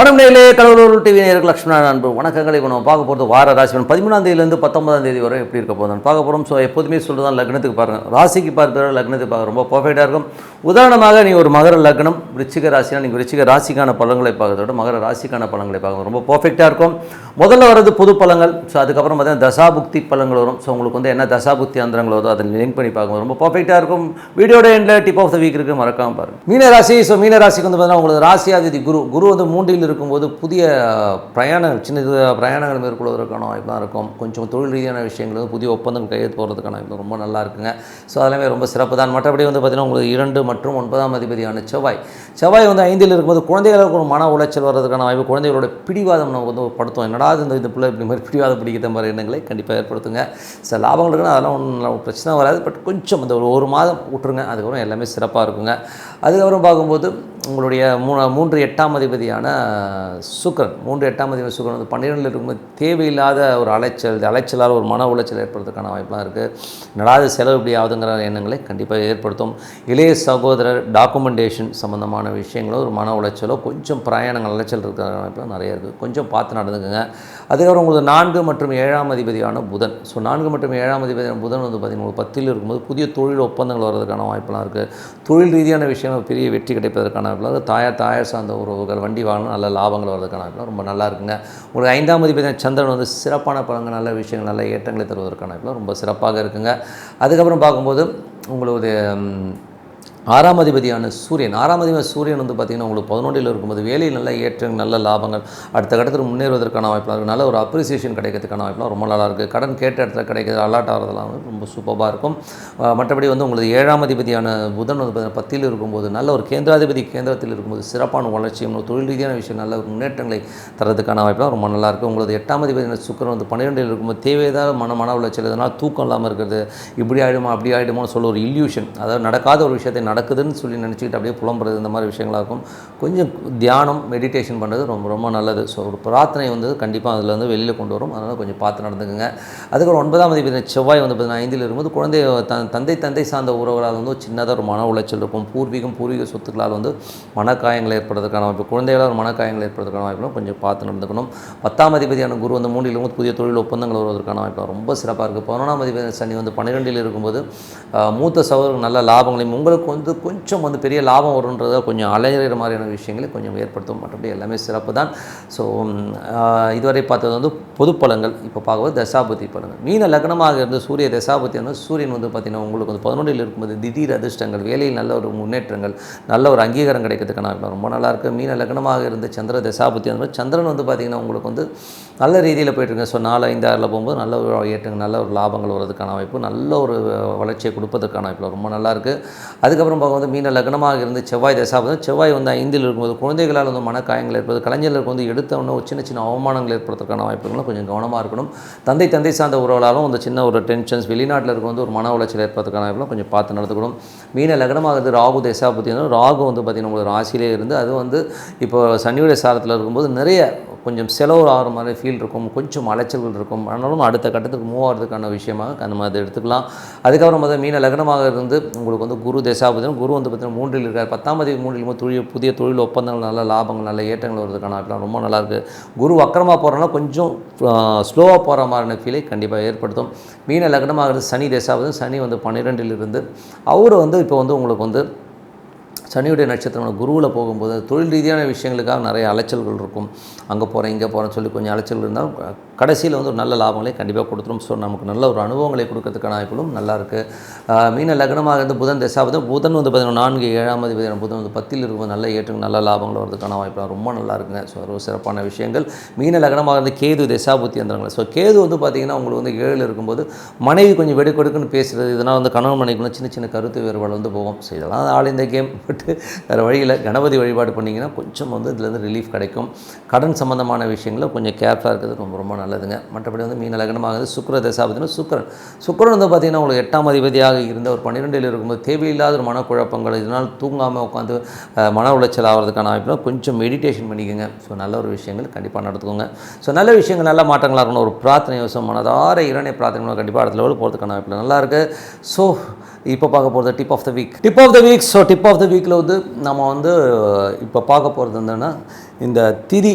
வணக்கம் நேர்களே கடவுளூர் டிவி நேருக்கு லட்சுமணன் அன்பு வணக்கங்களை நம்ம பார்க்க போகிறது வார ராசி பலன். பதிமூணாம் தேதியிலேருந்து பத்தொன்பதாம் தேதி வரை எப்படி இருக்க போதும் பார்க்க போகிறோம் ஸோ எப்போதுமே சொல்லுதான் லக்னத்துக்கு பாருங்கள் ராசிக்கு பார்க்குற லக்னத்துக்கு பார்க்க ரொம்ப பர்ஃபெக்டாக இருக்கும். உதாரணமாக நீங்கள் ஒரு மகர லக்னம் ரிச்சிக ராசினா நீங்கள் ரிச்சிக ராசிக்கான பலன்களை பார்க்கறதோட விட மகர ராசிக்கான பலன்களை பார்க்க ரொம்ப பர்ஃபெக்டாக இருக்கும். முதல்ல வர்றது புது பழங்கள் ஸோ அதுக்கப்புறம் பார்த்தீங்கன்னா தசாபுக்தி பழங்கள் வரும். ஸோ உங்களுக்கு வந்து என்ன தசாபுக்தி அந்தரங்கள் வருதோ அதை லிங்க் பண்ணி பார்க்கும்போது ரொம்ப பர்ஃபெக்டாக இருக்கும். வீடியோட எண்டில் டிப் ஆஃப் த வீக் இருக்குது மறக்காம பாருங்கள் மீன ராசி ஸோ மீன ராசிக்கு வந்து பார்த்தீங்கன்னா உங்களுக்கு ராசியாதிதி குரு. குரு வந்து மூன்றில் இருக்கும்போது புதிய பிரயாணங்கள் சின்ன பிரயாணங்கள் மேற்கொள்வதற்கான வாய்ப்பு தான் இருக்கும். கொஞ்சம் தொழில் ரீதியான விஷயங்கள் வந்து புதிய ஒப்பந்தங்கள் கையெழுத்து போகிறதுக்கான வாய்ப்பு ரொம்ப நல்லா இருக்குங்க. ஸோ அதெல்லாமே ரொம்ப சிறப்பு தான். மற்றபடி வந்து பார்த்தீங்கன்னா உங்களுக்கு இரண்டு மற்றும் ஒன்பதாம் அதிபதியான செவ்வாய். செவ்வாய் வந்து ஐந்தில் இருக்கும்போது குழந்தைகளுக்கு ஒரு மன உளைச்சல் வர்றதுக்கான வாய்ப்பு குழந்தைகளோட பிடிவாதம் நமக்கு வந்து படுத்தும் என்னடா இந்த இந்த பிள்ளை இப்படி மாதிரி பிடிவாதம் பிடிக்கிற மாதிரி எண்ணங்களை கண்டிப்பாக ஏற்படுத்துங்க. சில லாபங்கள் இருக்குன்னா அதெல்லாம் ஒன்றும் பிரச்சனை வராது. பட் கொஞ்சம் இந்த ஒரு ஒரு மாதம் விட்டுருங்க அதுக்கப்புறம் எல்லாமே சிறப்பாக இருக்குங்க. அதுக்கப்புறம் பார்க்கும்போது உங்களுடைய மூ மூன்று எட்டாம் அதிபதியான சுக்கரன். மூன்று எட்டாம் அதிபதி சுக்கரன் வந்து பன்னிரெண்டில் இருக்கும்போது தேவையில்லாத ஒரு அலைச்சல் அலைச்சலால் ஒரு மன உளைச்சல் ஏற்படுறதுக்கான வாய்ப்பெலாம் இருக்குது நடாத செலவு இப்படி ஆகுதுங்கிற எண்ணங்களை கண்டிப்பாக ஏற்படுத்தும். இளைய சகோதரர் டாக்குமெண்டேஷன் சம்மந்தமான விஷயங்களோ ஒரு மன உளைச்சலோ கொஞ்சம் பிரயாணங்கள் அலைச்சல் இருக்கிற வாய்ப்புலாம் நிறைய இருக்குது கொஞ்சம் பார்த்து நடந்துக்குங்க. அதுக்கப்புறம் உங்களுக்கு நான்கு மற்றும் ஏழாம் அதிபதியான புதன். ஸோ நான்கு மற்றும் ஏழாம் அதிபதியான புதன் வந்து பார்த்திங்கன்னா பத்தில் இருக்கும்போது புதிய தொழில் ஒப்பந்தங்கள் வர்றதுக்கான வாய்ப்புலாம் இருக்குது தொழில் ரீதியான விஷயங்கள் பெரிய வெற்றி கிடைப்பதற்கான வாய்ப்புலாம் இருக்குது தாயார் தாயார் சார்ந்த உறவுகள் வண்டி வாங்கணும் நல்ல லாபங்கள் வர்றதுக்கான வாய்ப்புலாம் ரொம்ப நல்லா இருக்குங்க. உங்களுக்கு ஐந்தாம் அதிபதியான சந்திரன் வந்து சிறப்பான பலங்கள் நல்ல விஷயங்கள் நல்ல ஏற்றங்களை தருவதற்கான வாய்ப்புலாம் ரொம்ப சிறப்பாக இருக்குங்க. அதுக்கப்புறம் பார்க்கும்போது உங்களுடைய ஆறாம் அதிபதியான சூரியன். ஆறாம் அதிபதி சூரியன் வந்து பார்த்திங்கன்னா உங்களுக்கு பதினொன்றில் இருக்கும்போது வேலையில் நல்ல ஏற்றங்கள் நல்ல லாபங்கள் அடுத்த கட்டத்தில் முன்னேறுவதற்கான வாய்ப்பாக இருக்குது நல்ல ஒரு அப்ரிசியேஷன் கிடைக்கிறதுக்கான வாய்ப்பெலாம் ரொம்ப நல்லா இருக்குது கடன் கேட்ட இடத்துல கிடைக்கிறது அலாட் ஆகிறதுலாம் வந்து ரொம்ப சூப்பராக இருக்கும். மற்றபடி வந்து உங்களுக்கு ஏழாம் அதிபதியான புதன் வந்து பார்த்தீங்கன்னா பத்தில் இருக்கும்போது நல்ல ஒரு கேந்திராதிபதி கேந்திரத்தில் இருக்கும்போது சிறப்பான வளர்ச்சியும் தொழில் ரீதியான விஷயம் நல்ல முன்னேற்றங்களை தரதுக்கான வாய்ப்பெலாம் ரொம்ப நல்லா இருக்குது உங்களது எட்டாம் அதிபதியான சுக்கரன் வந்து பன்னிரெண்டில் இருக்கும்போது தேவையான மன மன உளைச்சல் இதனால் தூக்கம் இல்லாமல் இருக்கிறது இப்படி ஆகிடுமா அப்படி ஆகிடுமோன்னு சொல்ல ஒரு இல்யூஷன் அதாவது நடக்காத ஒரு விஷயத்தை நடக்குதுன்னு சொல்லி நினச்சிக்கிட்டு அப்படியே புலம்புறது இந்த மாதிரி விஷயங்களாக இருக்கும். கொஞ்சம் தியானம் மெடிடேஷன் பண்ணுறது ரொம்ப ரொம்ப நல்லது. ஸோ ஒரு பிரார்த்தனை வந்து கண்டிப்பாக அதில் வந்து வெளியில் கொண்டு வரும். அதனால் கொஞ்சம் பார்த்து நடந்துக்குங்க. அதுக்கப்புறம் ஒன்பதாம் தேதி செவ்வாய் வந்து பார்த்தீங்கன்னா ஐந்தில் இருக்கும்போது குழந்தை த- தந்தை தந்தை சார்ந்த உறவுகளால் வந்து சின்னதாக ஒரு மன உளைச்சல் இருக்கும். பூர்வீகம் பூர்வீக சொத்துக்களால் வந்து மனக்காயங்கள் ஏற்படுறதுக்கான வாய்ப்பு குழந்தைகளால் ஒரு மனக்காயங்கள் ஏற்படுறதுக்கான வாய்ப்புலாம் கொஞ்சம் பார்த்து நடந்துக்கணும். பத்தாம் அதிபதியான குரு வந்து மூன்றில் வந்து புதிய தொழில் ஒப்பந்தங்கள் வருவதற்கான வாய்ப்பு ரொம்ப சிறப்பாக இருக்குது பதினொன்றாம் அதிபதி சனி வந்து பன்னிரெண்டில் இருக்கும்போது மூத்த சகோதரர்கள் நல்ல லாபங்களையும் உங்களுக்கு வந்து கொஞ்சம் வந்து பெரிய லாபம் வருன்றத கொஞ்சம் அலையிற மாதிரியான விஷயங்களை கொஞ்சம் ஏற்படுத்தும். மற்றபடி எல்லாமே சிறப்பு தான். ஸோ இதுவரை பார்த்தது வந்து பொது பலங்கள் இப்போ பார்க்கும்போது தசாபதி பலங்கள் மீன லக்னமாக இருந்து சூரிய தசாபதி வந்து சூரியன் வந்து பார்த்திங்கன்னா உங்களுக்கு வந்து பதினொன்றில் இருக்கும்போது திடீர் அதிர்ஷ்டங்கள் வேலையில் நல்ல ஒரு முன்னேற்றங்கள் நல்ல ஒரு அங்கீகாரம் கிடைக்கிறதுக்கான ரொம்ப நல்லா இருக்குது மீன லக்னமாக இருந்து சந்திர தசாபதி வந்து சந்திரன் வந்து பார்த்திங்கன்னா உங்களுக்கு வந்து நல்ல ரீதியில் போயிட்டுருங்க. ஸோ நாலு ஐந்து ஆறில் போகும்போது நல்ல ஒரு ஏற்றங்கள் நல்ல ஒரு லாபங்கள் வர்றதுக்கான வாய்ப்பு நல்ல ஒரு வளர்ச்சியை கொடுப்பதற்கான வாய்ப்பு ரொம்ப நல்லாயிருக்கு அதுக்கப்புறம் பார்க்க வந்து மீன லக்னமாக இருந்து செவ்வாய் தசாபதம் செவ்வாய் வந்து ஐந்தில் இருக்கும்போது குழந்தைகளால் வந்து மனக்காயங்கள் ஏற்படுது. கலைஞர்களுக்கு வந்து எடுத்தவொன்னே ஒரு சின்ன சின்ன அவமானங்கள் ஏற்படுறதுக்கான வாய்ப்புகளும் கொஞ்சம் கவனமாக இருக்கணும். தந்தை தந்தை சார்ந்த உறவுகளாலும் அந்த சின்ன ஒரு டென்ஷன்ஸ் வெளிநாட்டில் இருக்க வந்து ஒரு மன உளைச்சல் ஏற்படுறதுக்கான வாய்ப்புலாம் கொஞ்சம் பார்த்து நடந்துக்கணும். மீன லக்னமாக இருந்து ராகு தசாபதி ராகு வந்து பார்த்திங்கன்னா உங்களுக்கு ராசியிலே இருந்து அது வந்து இப்போ சனியுடைய சாரத்தில் இருக்கும்போது நிறைய கொஞ்சம் செலவு ஆகிற மாதிரி ஃபீல் இருக்கும் கொஞ்சம் அலைச்சல்கள் இருக்கும். ஆனாலும் அடுத்த கட்டத்துக்கு மூவ் ஆகிறதுக்கான விஷயமாக நம்ம அதை எடுத்துக்கலாம். அதுக்கப்புறம் மொதல் மீன லக்னமாக இருந்து உங்களுக்கு வந்து குரு தசாபதினம் குரு வந்து பார்த்தீங்கன்னா மூன்றில் இருக்கார். பத்தாம் தேதி மூன்றில் போது தொழில் புதிய தொழில் ஒப்பந்தங்கள் நல்ல லாபங்கள் நல்ல ஏற்றங்கள் வருதுக்கான அப்படிலாம் ரொம்ப நல்லாயிருக்கு குரு வக்கரமாக போகிறனால கொஞ்சம் ஸ்லோவாக போகிற மாதிரியான ஃபீலை கண்டிப்பாக ஏற்படுத்தும். மீன லக்னமாக இருந்து சனி தசாபதி சனி வந்து பன்னிரெண்டில் இருந்து அவர் வந்து இப்போ வந்து உங்களுக்கு வந்து சனியுடைய நட்சத்திரம் குருவில் போகும்போது தொழில் ரீதியான விஷயங்களுக்காக நிறைய அலைச்சல்கள் இருக்கும். அங்கே போகிறேன் இங்கே போகிறேன்னு சொல்லி கொஞ்சம் அலைச்சல் இருந்தால் கடைசியில் வந்து ஒரு நல்ல லாபங்களை கண்டிப்பாக கொடுத்துரும். ஸோ நமக்கு நல்ல ஒரு அனுபவங்களை கொடுக்கறதுக்கான வாய்ப்புகளும் நல்லாயிருக்கு மீன லக்னமாக இருந்து புதன் தசாபதம் புதன் வந்து பார்த்தீங்கன்னா நான்கு ஏழாம் தேதி புதன் வந்து பத்தில் இருக்கும்போது நல்ல ஏற்றுக்கு நல்ல லாபங்கள் வரதுக்கான வாய்ப்புலாம் ரொம்ப நல்லா இருக்குங்க. ஸோ ஒரு சிறப்பான விஷயங்கள். மீன லக்னமாக இருந்து கேது தசாபுத்தி அந்தரங்கள் ஸோ கேது வந்து பார்த்திங்கன்னா உங்களுக்கு வந்து ஏழில் இருக்கும்போது மனைவி கொஞ்சம் வெடுக்கொடுக்குன்னு பேசுகிறது இதனால் வந்து கணவன் மனைவிக்குள்ள சின்ன சின்ன கருத்து வேறுபாடு வந்து போகும். ஸோ இதெல்லாம் ஆள் இந்த கேம். விட்டு வேறு வழியில் கணபதி வழிபாடு பண்ணிங்கன்னா கொஞ்சம் வந்து இதுலேருந்து ரிலீஃப் கிடைக்கும். கடன் சம்மந்தமான விஷயங்களில் கொஞ்சம் கேர்ஃபுல்லாக இருக்கிறது ரொம்ப ரொம்ப நல்லதுங்க. மற்றபடி வந்து மீன லக்னமாகுது. சுக்கர தசாபதினா சுக்கரன். சுக்கரன் வந்து பார்த்திங்கன்னா உங்களுக்கு எட்டாம் அதிபதியாக இருந்த ஒரு பன்னிரெண்டில் இருக்கும்போது தேவையில்லாத ஒரு மனக்குழப்பங்கள் இதனால் தூங்காமல் உட்காந்து மன உளைச்சல் ஆகிறதுக்கான வாய்ப்புலாம் கொஞ்சம் மெடிடேஷன் பண்ணிக்கோங்க. ஸோ நல்ல ஒரு விஷயங்கள் கண்டிப்பாக நடத்துக்கோங்க ஸோ நல்ல விஷயங்கள் நல்ல மாற்றங்களாக இருக்கணும். ஒரு பிரார்த்தனை யோசம் மனதார இரணை பிரார்த்தனை கண்டிப்பாக அடுத்த லெவலில் போகிறதுக்கான வாய்ப்பு நல்லா இருக்குது ஸோ இப்போ பார்க்க போகிறது tip of the week tip of the week so tip of the week வந்து நம்ம வந்து இப்போ பார்க்க போகிறது என்னென்னா இந்த திதி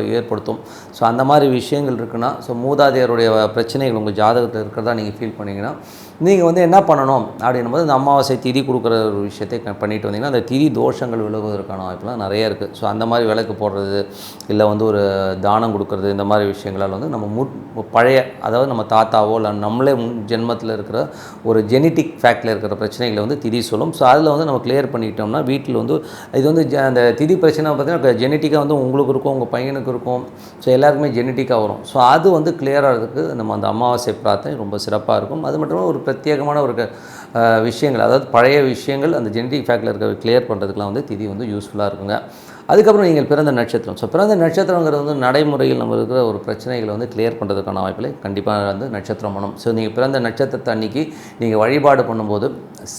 ஏற்படுத்தும். ஸோ அந்த மாதிரி விஷயங்கள் இருக்குன்னா ஸோ மூதாதையருடைய பிரச்சனைகள் உங்கள் ஜாதகத்தில் இருக்கிறதா நீங்கள் ஃபீல் பண்ணிங்கன்னா நீங்கள் வந்து என்ன பண்ணணும் அப்படின்னும் போது இந்த அமாவாசை திதி கொடுக்குற ஒரு விஷயத்தை க- பண்ணிட்டு வந்தீங்கன்னா அந்த திதி தோஷங்கள் விலகுவதற்கான வாய்ப்புலாம் நிறைய இருக்குது ஸோ அந்த மாதிரி விளக்கு போடுறது இல்லை வந்து ஒரு தானம் கொடுக்கறது இந்த மாதிரி விஷயங்களால் வந்து நம்ம முட் பழைய அதாவது நம்ம தாத்தாவோ இல்லை நம்மளே முன் ஜென்மத்தில் இருக்கிற ஒரு ஜெனட்டிக் ஃபேக்டில் இருக்கிற பிரச்சனைகளை வந்து திதி சொல்லும். ஸோ அதில் வந்து நம்ம கிளியர் பண்ணிட்டோம்னா வீட்டில் வந்து இது வந்து ஜ- அந்த திதி பிரச்சனை பார்த்தீங்கன்னா ஜெனட்டிக்காக வந்து உங்களுக்கு இருக்கும் உங்கள் பையனுக்கு இருக்கும். ஸோ எல்லாருக்குமே ஜெனட்டிக்காக வரும். ஸோ அது வந்து கிளியர் ஆகிறதுக்கு நம்ம அந்த அமாவாசை பிரார்த்தனை ரொம்ப சிறப்பாக இருக்கும். அது மட்டும் இல்லாமல் ஒரு பிரத்யேகமான ஒரு க- விஷயங்கள் அதாவது பழைய விஷயங்கள் அந்த ஜெனடிக் ஃபேக்டில் இருக்கிற கிளியர் பண்ணுறதுக்குலாம் வந்து திதி வந்து யூஸ்ஃபுல்லாக இருக்குங்க. அதுக்கப்புறம் நீங்கள் பிறந்த நட்சத்திரம். ஸோ பிறந்த நட்சத்திரங்கிறது வந்து நடைமுறையில் நம்ம இருக்கிற ஒரு பிரச்சனைகளை வந்து கிளியர் பண்ணுறதுக்கான வாய்ப்பில் கண்டிப்பாக வந்து நட்சத்திரம் பண்ணணும் ஸோ நீங்கள் பிறந்த நட்சத்திரத்தை அன்னைக்கு நீங்கள் வழிபாடு பண்ணும்போது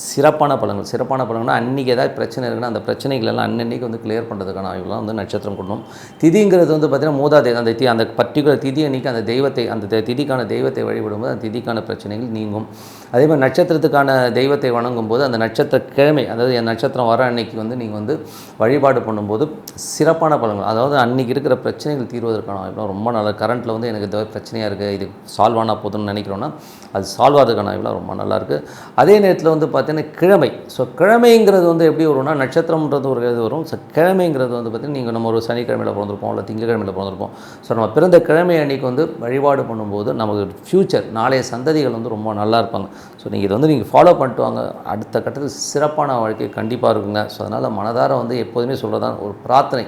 சிறப்பான பலன்கள் சிறப்பான பலன்கள்னா அன்றைக்கி ஏதாவது பிரச்சனை இருக்குன்னா அந்த பிரச்சனைகள் எல்லாம் அன்னன்னைக்கு வந்து கிளியர் பண்ணுறதுக்கான வாய்ப்புலாம் வந்து நட்சத்திரம் கொள்ளணும் திதிங்கிறது வந்து பார்த்திங்கன்னா மூதாதை அந்த தி அந்த பர்டிகுலர் திதி அன்னைக்கு அந்த தெய்வத்தை அந்த திதிக்கான தெய்வத்தை வழிபடும்போது அந்த திதிக்கான பிரச்சனைகள் நீங்கும். அதே மாதிரி நட்சத்திரத்துக்கான தெய்வத்தை வணங்கும் போது அந்த நட்சத்திர கிழமை அதாவது என் நட்சத்திரம் வர அன்னைக்கு வந்து நீங்கள் வந்து வழிபாடு பண்ணும்போது சிறப்பான பலன்கள். அதாவது அன்றைக்கி இருக்கிற பிரச்சனைகள் தீர்வதற்கான வாய்ப்பு ரொம்ப நல்ல கரண்ட்டில் வந்து எனக்கு ஏதாவது பிரச்சனையாக இருக்குது இது சால்வ் ஆனால் போதும்னு நினைக்கிறோன்னா அது சால்வ் ஆகிறதுக்கான வாய்ப்புலாம் ரொம்ப நல்லாயிருக்கு அதே நேரத்தில் வந்து பார்த்தீங்கன்னா கிழமை. ஸோ கிழமைங்கிறது வந்து எப்படி வரும்னா நட்சத்திரம்ன்றது ஒரு இது வரும். ஸோ கிழமைங்கிறது வந்து பார்த்தீங்கன்னா நீங்கள் நம்ம ஒரு சனிக்கிழமையில் பிறந்திருப்போம் இல்லை திங்கக்கிழமையில் பிறந்திருப்போம். ஸோ நம்ம பிறந்த கிழமை அன்னைக்கு வந்து வழிபாடு பண்ணும்போது நமக்கு ஃப்யூச்சர் நாளைய சந்ததிகள் வந்து ரொம்ப நல்லா இருப்பாங்க. ஸோ நீங்கள் இதை வந்து நீங்கள் ஃபாலோ பண்ணிட்டு வாங்க அடுத்த கட்டத்தில் சிறப்பான வாழ்க்கை கண்டிப்பாக இருக்குங்க. ஸோ அதனால் மனதார வந்து எப்போதுமே சொல்கிறதான் ஒரு பிரார்த்தனை.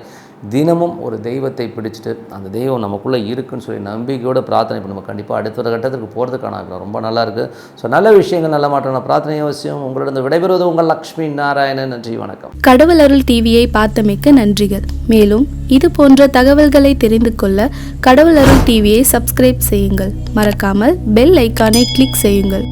தினமும் ஒரு தெய்வத்தை பிடிச்சிட்டு அந்த தெய்வம் நமக்குள்ளே இருக்குன்னு சொல்லி நம்பிக்கையோட பிரார்த்தனை பண்ணி நம்ம கண்டிப்பாக அடுத்த கட்டத்துக்கு போகிறதுக்கான ரொம்ப நல்லாயிருக்கு ஸோ நல்ல விஷயங்கள் நல்ல மாற்றான பிரார்த்தனை அவசியம் உங்களிடம் விடைபெறுவது உங்கள் லக்ஷ்மி நாராயணன். நன்றி வணக்கம். கடவுள் அருள் டிவியை பார்த்தமைக்கு நன்றிகள். மேலும் இது போன்ற தகவல்களை தெரிந்து கொள்ள கடவுள் அருள் டிவியை சப்ஸ்கிரைப் செய்யுங்கள். மறக்காமல் பெல் ஐக்கானை கிளிக் செய்யுங்கள்.